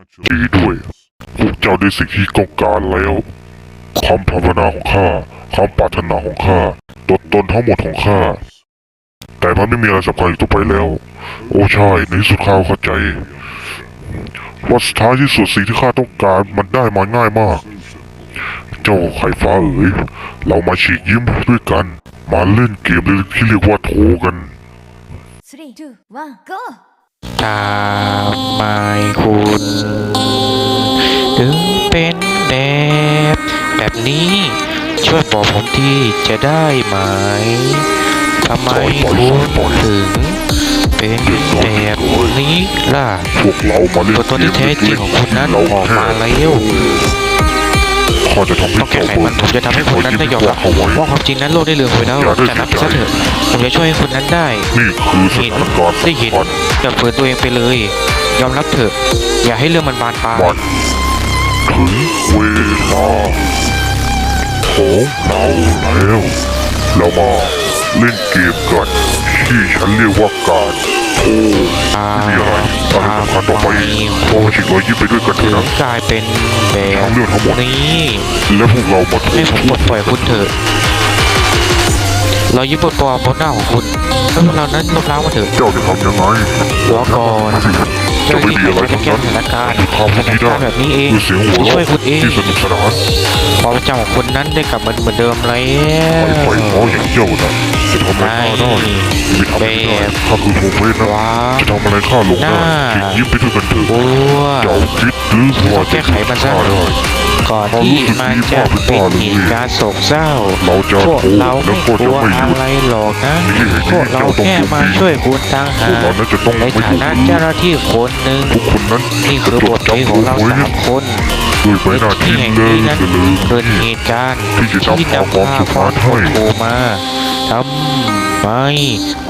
ดีด้วย พวกเจ้าได้สิ่งที่ต้องการแล้วคำภาวนาของข้าคำปรารถนาของข้าตัวตนทั้งหมดของข้า แต่มันไม่มีอะไรสำคัญอีกต่อไปแล้ว โอ้ใช่ในที่สุดข้าเข้าใจว่าสุดท้ายที่สุดสิ่งที่ข้าต้องการมันได้มาง่ายมาก เจ้าไข่ฟ้าเอ๋ยเรามาฉีกยิ้มด้วยกัน มาเล่นเกมที่เรียกว่าโทรกัน three, two, one, go! ทำไมคุณถึง เป็นแบบแบบนี้ ช่วยบอกผมทีจะได้ไหมทำไมคุณถึงเป็นแบบนี้ล่ะพวกเราตัวตนที่แท้จริงของคุณนั้นออกมาแล้วข้าจะทำให้ต้องแก้เจ้าไขมันผมจะทำให้คุณนั้นได้ยอมรับเขาไว้ว่าความจริงนั้นโลกได้เลือนไปแล้วจะนับซะเถอะผมจะช่วยให้คุณนั้นได้นี่คือสเห็นถานการณ์ได้เห็นอย่าเปิดตัวเองไปเลย ยอมรับเถอะ อย่าให้เรื่องมันบานปลาย ถึงเวลาของเราแล้ว เรามาเล่นเกมกันที่ฉันเรียกว่าการโทรไม่มีอะไรอะไรสำคัญต่อไปพอมาฉีกรอยยิ้มไปด้วยกันเถอะนะกลายเป็นแบบทั้งเรื่องทั้งหมดนี้และพวกเรามาโทรให้ผมปลดปล่อยคุณเถอะเรายิ้มปลดปล่อยบนหน้าของคุณแล้วเรานั้นลบล้างมาเถอะเจ้าจะทำยังไงรอก่อน จะไม่มีอะไรจะทั้งแก้นั้นสถานการณ์จะทำสให้ถานได้การณ์แบบนี้เองด้วยเสียงหัวช่วยเราะคุณเองที่สนุกสนานความจำของคุณนั้นได้กลับมาเหมือนเดิมแล้ไอ้ไฟวฟ้าอย่างเจ้านะจะทำอะไรข้าได้ไม่ทำไม่ได้ข้าคือโฮเวสนะว้าจะทำอะไรข้าลงได้ฉีกยิ้มไปด้วยกันเถอะบัวเจ้าคิดหรือว่าจะแก้ไขมันซะฆ่าได้ ก่อนที่มันจะเป็นเหตุการณ์โศกเศร้า พวกเราไม่กลัวอะไรหรอกนะ พวกเราแค่มาช่วยคุณต่างหาในฐานะเจ้าหน้าที่คนหนึ่งนี่คือบทเพลงของเราสามคนด้วยใบหน้าที่ที่แห่งเลินี้นั้นเกิดเหตุการณ์ที่จะนำพาความสุขมาให้โทรมาทำไม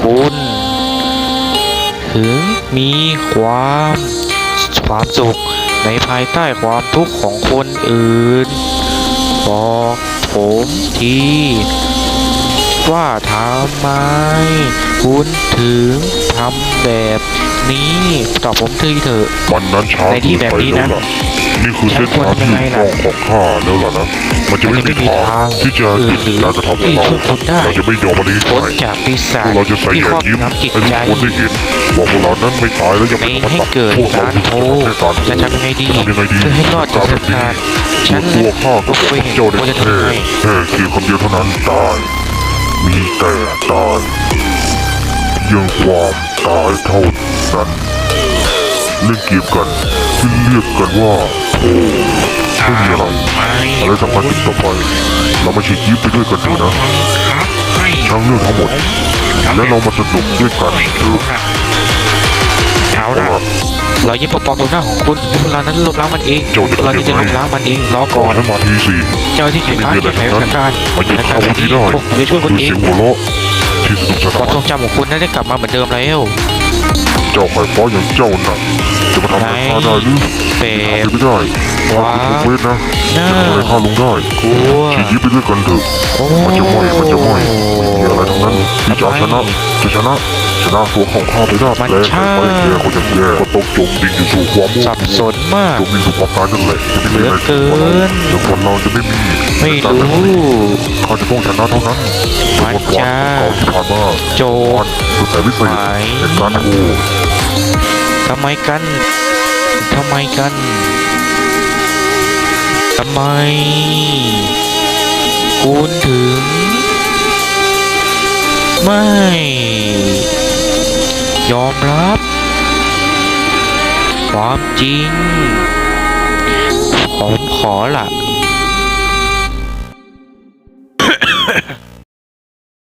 คุณถึงมีความความสุข ในภายใต้ความทุกข์ของคนอื่น บอกผมที ว่าทำไมคุณถึงทำแบบนี้ตอบผมทีเถอะมันนั้นช้าในที่แบบนี้นะเกิไปแล้วล่ นี่คือเส้นทางที่ถูกต้องของข้าแล้วล่ะนะมันจะไม่มีทางที่จะหยุดการกระทำของเราเราจะไม่ยอมมันนี้พ้นใครจากปีศาพวจกเราจะใส่ที่แยครอบยิ้มงำจิตให้ทุกใจคนได้เห็นว่าพวกเรานั้นไม่ตายแล้วยังไม่ไม่ให้ตัดเกิดพวกเราการโทรแค่การโทรจะทำยังไงดีทำยังไงดีเพื่อให้รอดจากสถานการณ์ฉันตัวข้าก็บอกไม่กับเห็นเจ้าได้ว่าจะแค่ทำยังไงแค่เพียงคำเดียวเท่านั้นตายมีแต่ตายเพียงความตายเท่านั้นเล่นเกมกัน ที่เรียกกันว่าโทไม่มีอะไรอะไรสำคัญติดต่อไป เรามาฉีกยิ้มไปด้วยกันเถอะนะช่างเรื่องทั้งหมด และเรามาสนุกด้วยกันเถอะเอาละเรายิ้มปกป้องตัวหน้าของคุณพวกเรานั้นลบล้างมันเองเจ้าจะเราทำจะยังลไงบล้างมันเองรอก่ก่ออนนให้มาทีสิเจ้าที่เขียนการแก้ไขสถานการณ์มาสยึดถานกาเขารณ์แบบที่นี้ได้พวกผมจะช่วยคุณด้วยเอเสีงยงหัวเราะที่สนุกสความนานทรงจำของคุณนั้นได้กลับมาเหมือนเดิมแล้ว เจ้าไข่ฟ้าอย่างเจ้าน่ะจะมาทำอะไรข้าได้หรือเป็ทำดไม่ได้ข้าคือเวทนะจะทำอะไรข้าลงได้กลัวขี่ยิ้มไปด้วยกันเถอะโอ้มันจะไม่มันจะไม่ไม่มีอะไรทั้งนั้นที่จะชนะจะชนะชนะตัวของข้าไปได้และไข่ฟ้าแย่คนอย่างแย่ก็ต้องจมดิ่งอยู่สู่ความมืดสับสนมากจมดิ่งสู่ความตายนั่นแหละจะไม่มีอะไรถึงกว่าเราแต่คนเราจะไม่มีไม่แต่การรู้ข้าจะต้องชนะเท่านั้นมันวันจะเก่าที่ผ่านมาโจวันสุดแต่วิเศษในการโอ้ ทำไมกันทำไมกันทำไม คุณถึง ไม่ ยอมรับ ความจริง ผมขอละ